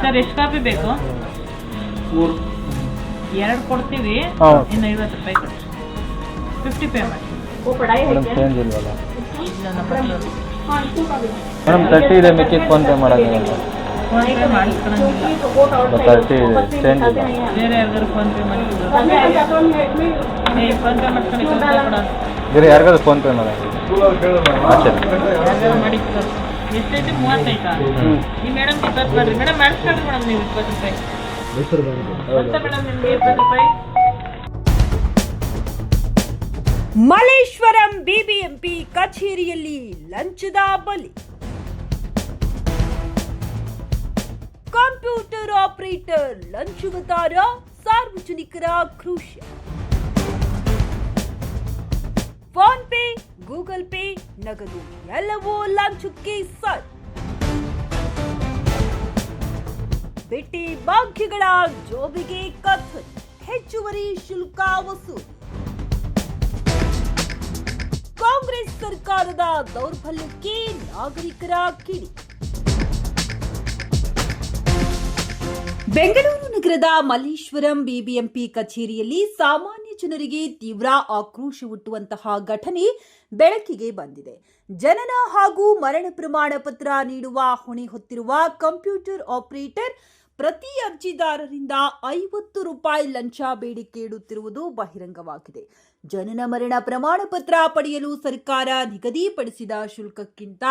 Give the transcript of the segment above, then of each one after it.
Sir ಎಷ್ಟು copy ಬೇಕು? ಮೂರು. ಎರಡು ಕೊಡ್ತೀವಿ ಹೌದು. ಇನ್ನು ಐವತ್ತು ರೂಪಾಯಿ ಕೊಡಿ. ಫಿಫ್ಟಿ ಪೇ ಮಾಡಿ. ಮೇಡಮ್ ಚೇಂಜ್ ಇಲ್ವಲ್ಲ? ಇಲ್ಲ ನಮ್ಮ ಹತ್ರ ಮೇಡಮ್ ತರ್ಟಿ ಇದೆ ಮಿಕ್ಕಿದ್ದು ಫೋನ್ಪೇ ಮಾಡೋಕ್ಕಾಗಲ್ಲ ಫೋನ್ ಪೇ ಮಾಡಿಸ್ಕೊಳಂಗಿಲ್ಲ ತರ್ಟಿ ಇದೆ ಚೇಂಜ್ ಇಲ್ಲ. ಬೇರೆ ಯಾರಿಗಾದ್ರು ಫೋನ್ ಪೇ ಮಾಡಿ ಏ ಫೋನ್ ಪೇ ಮಾಡ್ಕೊಂಡು ಬೇರೆ ಯಾರಿಗಾದ್ರು ಫೋನ್ಪೇ ಪೇ ಸ್ಕೂಲಲ್ಲಿ ಆಚೆ. ಮಾಡಿ ಸರ್ ಎಷ್ಟೈತೆ ಮೂವತ್ತೈದು? ಈ ಮೇಡಮ್ ಇಪ್ಪತ್ತು ಮಾಡ್ರಿ ಮೇಡಮ್ ಮಾಡಿಸ್ಕೊಳ್ರಿ ಮೇಡಮ್ ನೀವು ಇಪ್ಪತ್ತು ರೂಪಾಯಿ. ಮತ್ತೆ ಮೇಡಮ್ ನಿಮ್ಗೆ ಇಪ್ಪತ್ತು ರೂಪಾಯಿ. ಮಲ್ಲೇಶ್ವರಂ ಬಿಬಿಎಂಪಿ ಕಚೇರಿಯಲ್ಲಿ ಲಂಚದ ಬಲಿ. ಕಂಪ್ಯೂಟರ್ ಆಪರೇಟರ್ ಲಂಚವತಾರ ಸಾರ್ವಜನಿಕರ ಕ್ರೂಶ ಫೋನ್ ಪೇ ಗೂಗಲ್ ಪೇ ನಗದು ಎಲ್ಲವೂ ಲಂಚಕ್ಕೆ ಸರ್ ಬಿಟ್ಟಿ ಭಾಗ್ಯಗಳ ಜೋಬಿಗೆ ಕತ್ ಹೆಚ್ಚುವರಿ ಶುಲ್ಕ ವಸೂಲು. ಕಾಂಗ್ರೆಸ್ ಸರ್ಕಾರದ ದೌರ್ಬಲ್ಯಕ್ಕೆ ನಾಗರಿಕರ ಕಿಡಿ. ಬೆಂಗಳೂರು ನಗರದ ಮಲ್ಲೇಶ್ವರಂ ಬಿಬಿಎಂಪಿ ಕಚೇರಿಯಲ್ಲಿ ಸಾಮಾನ್ಯ ಜನರಿಗೆ ತೀವ್ರ ಆಕ್ರೋಶ ಹುಟ್ಟುವಂತಹ ಘಟನೆ ಬೆಳಕಿಗೆ ಬಂದಿದೆ. ಜನನ ಹಾಗೂ ಮರಣ ಪ್ರಮಾಣ ಪತ್ರ ನೀಡುವ ಹೊಣೆ ಹೊತ್ತಿರುವ ಕಂಪ್ಯೂಟರ್ ಆಪರೇಟರ್ ಪ್ರತಿ ಅರ್ಜಿದಾರರಿಂದ ಐವತ್ತು ರೂಪಾಯಿ ಲಂಚ ಬೇಡಿಕೆ ಇಡುತ್ತಿರುವುದು ಬಹಿರಂಗವಾಗಿದೆ. ಜನನ ಮರಣ ಪ್ರಮಾಣ ಪತ್ರ ಪಡೆಯಲು ಸರ್ಕಾರ ನಿಗದಿಪಡಿಸಿದ ಶುಲ್ಕಕ್ಕಿಂತ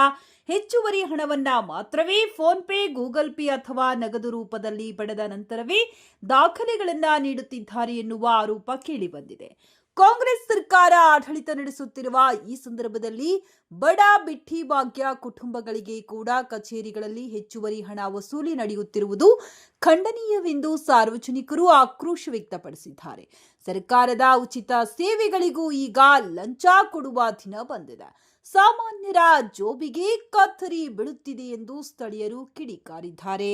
ಹೆಚ್ಚುವರಿ ಹಣವನ್ನ ಮಾತ್ರವೇ ಫೋನ್ ಪೇ, ಗೂಗಲ್ ಪೇ ಅಥವಾ ನಗದು ರೂಪದಲ್ಲಿ ಪಡೆದ ನಂತರವೇ ದಾಖಲೆಗಳನ್ನ ನೀಡುತ್ತಿದ್ದಾರೆ ಎನ್ನುವ ಆರೋಪ ಕೇಳಿಬಂದಿದೆ. ಕಾಂಗ್ರೆಸ್ ಸರ್ಕಾರ ಆಡಳಿತ ನಡೆಸುತ್ತಿರುವ ಈ ಸಂದರ್ಭದಲ್ಲಿ ಬಡ ಬಿಟ್ಟಿ ಭಾಗ್ಯ ಕುಟುಂಬಗಳಿಗೆ ಕೂಡ ಕಚೇರಿಗಳಲ್ಲಿ ಹೆಚ್ಚುವರಿ ಹಣ ವಸೂಲಿ ನಡೆಯುತ್ತಿರುವುದು ಖಂಡನೀಯವೆಂದು ಸಾರ್ವಜನಿಕರು ಆಕ್ರೋಶ ವ್ಯಕ್ತಪಡಿಸಿದ್ದಾರೆ. ಸರ್ಕಾರದ ಉಚಿತ ಸೇವೆಗಳಿಗೂ ಈಗ ಲಂಚ ಕೊಡುವ ದಿನ ಬಂದಿದೆ. ಸಾಮಾನ್ಯರ ಜೋಬಿಗೆ ಕತ್ತರಿ ಬೀಳುತ್ತಿದೆ ಎಂದು ಸ್ಥಳೀಯರು ಕಿಡಿಕಾರಿದ್ದಾರೆ.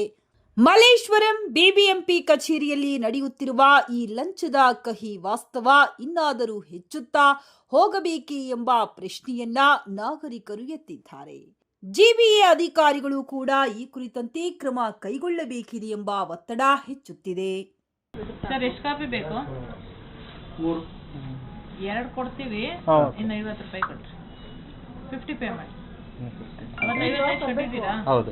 ಮಲ್ಲೇಶ್ವರಂ ಬಿಬಿಎಂಪಿ ಕಚೇರಿಯಲ್ಲಿ ನಡೆಯುತ್ತಿರುವ ಈ ಲಂಚದ ಕಹಿ ವಾಸ್ತವ ಇನ್ನಾದರೂ ಹೆಚ್ಚುತ್ತಾ ಹೋಗಬೇಕೇ ಎಂಬ ಪ್ರಶ್ನೆಯನ್ನ ನಾಗರಿಕರು ಎತ್ತಿದ್ದಾರೆ. ಜಿಬಿಎ ಅಧಿಕಾರಿಗಳು ಕೂಡ ಈ ಕುರಿತಂತೆ ಕ್ರಮ ಕೈಗೊಳ್ಳಬೇಕಿದೆ ಎಂಬ ಒತ್ತಡ ಹೆಚ್ಚುತ್ತಿದೆ. ಸರ್ ಎಷ್ಟು ಕಾಪಿ ಬೇಕು? ಎರಡು ಕೊಡ್ತೀವಿ. ಇನ್ನು ಐವತ್ತು ರೂಪಾಯಿ ಕೊಡ್ರಿ ಫಿಫ್ಟಿ ಪೇ ಮಾಡಿ ಅವತ್ತು ಐವತ್ತೈದು ಕೊಟ್ಟಿದ್ದೀರಾ? ಹೌದು.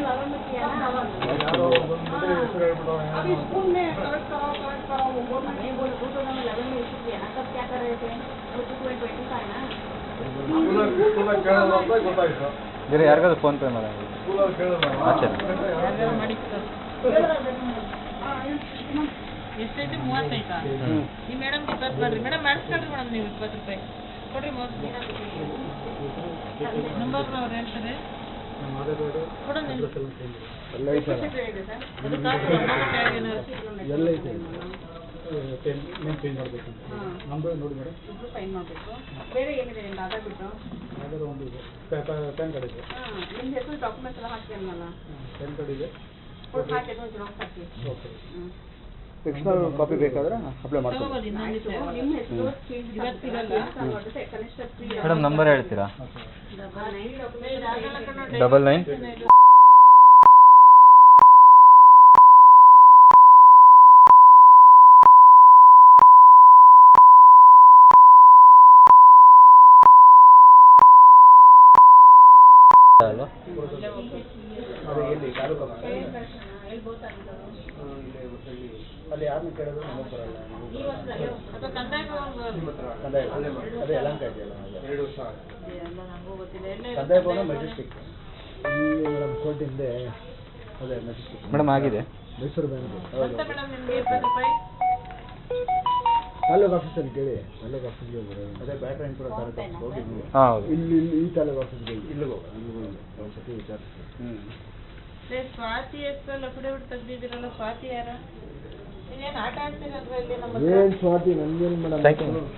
ಕೊಡು वो ಇಪ್ಪತ್ತೈದು कब से क्या है टू थाउजेंड इलेवन में किया ना ಯಾರೋ ಬಂದ್ಬಿಟ್ಟು ಹೆಸರು ಹೇಳ್ಬಿಟ್ಟು अभी स्कूल में करेक्ट कराओ करेक्ट कराओ वो बोल नहीं बोले टू थाउजेंड इलेवन में इशू किया ना तब क्या कर रहे थे वो टू ट्वेंटी का है ना ಸ್ಕೂಲಲ್ಲಿ ಸ್ಕೂಲಲ್ಲಿ ಕೇಳೋಣ ಅಂತ ಗೊತ್ತಾಯ್ತು ಬೇರೆ ಯಾರಿಗಾದ್ರು ಫೋನ್ಪೇ ಮಾಡೋಂಗಿಲ್ಲ ಸ್ಕೂಲಲ್ಲಿ ಕೇಳೋಣ ಆಚೆ ಯಾರಿಗಾರು ಮಾಡಿ ಸರ್ ಎಷ್ಟೈತೆ ಮೂವತ್ತೈತಾ ಈ ಮೇಡಮ್ ಇಪ್ಪತ್ತು ಮಾಡ್ರಿ ಮೇಡಮ್ ಮಾಡಿಸ್ಕೊಳ್ರಿ ಮೇಡಮ್ ನೀವು ಇಪ್ಪತ್ತು ರೂಪಾಯಿ ಕೊಡ್ರಿ ಮೂವತ್ತು ನಂಬರ್ ಅವ್ರು ಹೇಳ್ತಾರೆ ಕೊಡು ನೀವು ಅದು ಕಾಸು ಅಮೌಂಟ್ ಏನಾದ್ರು ಇಬ್ರು ಸೈನ್ ಮಾಡಬೇಕು. ಬೇರೆ ಏನಿದೆ ನಿಮ್ದು ಆಧಾರ್ ಬಿಟ್ಟು ಹಾಂ. ನಿಮ್ಮ ಹೆಸರು ಡಾಕ್ಯುಮೆಂಟ್ಸ್ ಎಲ್ಲ ಹಾಕಿ ಕೊಟ್ಟು ಹಾಕಿ ಅದೊಂದು ಜೆರಾಕ್ಸ್ ಹಾಕಿ. ಹ್ಞೂ ಎಕ್ಸ್ಟ್ರಾ ಕಾಪಿ ಬೇಕಾದ್ರೆ ಅಪ್ಲೈ ಮಾಡ್ಕೊಳ್ಳಿ ಮೇಡಮ್ ನಂಬರ್ ಹೇಳ್ತೀರಾ? ಡಬಲ್ ನೈನ್ ಅಲ್ವಾ ಅದು ಎಲ್ಲಿ ತಾಲೂಕು ಅಲ್ಲಿ ಯಾರನ್ನ ಕೇಳಿದ್ರು ನಮಗೆ ಬರಲ್ಲ ಅದು ಕಂದಾಯ ಯಲಹಂಕ ಇದೆಯಲ್ಲ ಎರಡು ವರ್ಷ ಕಂದಾಯ ಭವನ? ಮೆಜೆಸ್ಟಿಕ್. ಈ ಮೇಡಮ್ ಕೋರ್ಟ್ ಹಿಂದೆ. ಅದೇ ಮೆಜೆಸ್ಟಿಕ್. ಮೇಡಮ್ ಆಗಿದೆ. ಮೈಸೂರು ಬ್ಯಾಂಕ್ ತಾಲೂಕು ಆಫೀಸಲ್ಲಿ ಕೇಳಿ. ತಾಲೂಕು ಆಫೀಸ್ಗೆ ಬರೋದು ಅದೇ ಟ್ರೈನ್ ಕೂಡ ತಾಲೂಕು ಆಫೀಸ್ ಹೋಗಿ ಹೌದು. ಇಲ್ಲಿ ಇಲ್ಲಿ ಈ ತಾಲೂಕು ಆಫೀಸ್ಗೆ ಇಲ್ಲಿಗೆ ಹೋಗಿ ಒಂದ್ಸತಿ ವಿಚಾರಿಸಿ ಹ್ಞೂ ಸ್ವಾತಿ ಲಫಡೆ ಬಿಟ್ಟು ತೆಗ್ದಿದ್ದೀರಲ್ಲ ಸ್ವಾತಿ ಯಾರ? ಏನ್ ಆಟ ಆಡ್ತೀರಲ್ವಾ ಇಲ್ಲಿ ನಮ್ಮ? ಏನ್ ಸ್ವಾತಿ ಮೇಡಮ್?